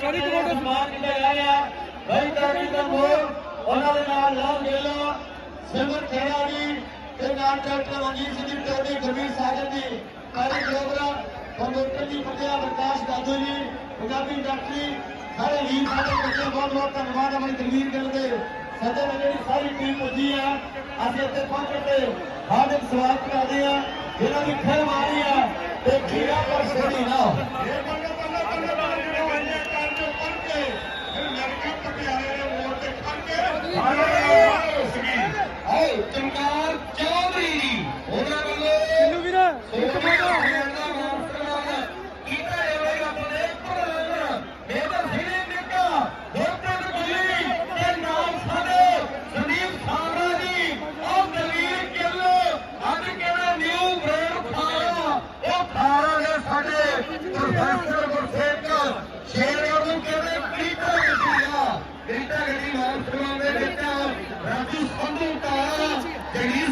ਦੇ ਆਏ ਆ ਬਈ ਤਾਰੀ ਦਾ ਮੋਰ ਉਹਨਾਂ ਦੇ ਨਾਲ ਲਾਭ ਗੇਲਾ ਸਿਮਰ ਖੇੜਾ ਜੀ ਤੇ ਨਾਲ ਡਾਕਟਰ ਰਣਜੀਤ ਸਿੰਘ ਜੀ ਤੇ ਗਰਮੀਤ ਸਾਜਨ ਜੀ, ਕਾਲੀ ਜੋਗਰਾ ਕੰਡਕਟਰ ਜੀ ਪਟਿਆ ਪ੍ਰਕਾਸ਼ ਦਾਦੂ ਜੀ, ਪੰਜਾਬੀ ਡਾਕਟਰੀ, ਸਾਰੇ ਵੀਰ ਸਾਡੇ ਬੱਚੇ, ਬਹੁਤ ਬਹੁਤ ਧੰਨਵਾਦ ਆਪਣੀ ਤਕਦੀਰ ਗਿਲ ਦੇ। ਸੱਜਣ ਜਿਹੜੀ ਸਾਰੀ ਟੀਮ ਪੁੱਜੀ ਆ, ਅਸੀਂ ਇੱਥੇ ਪਹੁੰਚ ਕੇ ਹਾਰਦਿਕ ਸਵਾਗਤ ਕਰਦੇ ਆ। ਜਿਹਨਾਂ ਦੀ ਖੇਡ ਮਾਰੀ ਆ, ਤੇ ਖੀਰਾ ਪਰ ਸੋਣੀ ਨਾ ਪ੍ਰੋਫੈਸਰ ਗੁਰਸੇਵਕ ਸ਼ੇਰਗੜ੍ਹ ਨੂੰ ਕਹਿੰਦੇ ਕ੍ਰਿਕਟ ਗੱਡੀ ਆ ਕ੍ਰਿਕਟ ਗੱਡੀ ਨਾਮ ਸੁਣਾਉਂਦੇ ਵਿੱਚ ਰਾਜੂ ਸੰਧੂ ਕਾਲਾ ਜਗੀਰ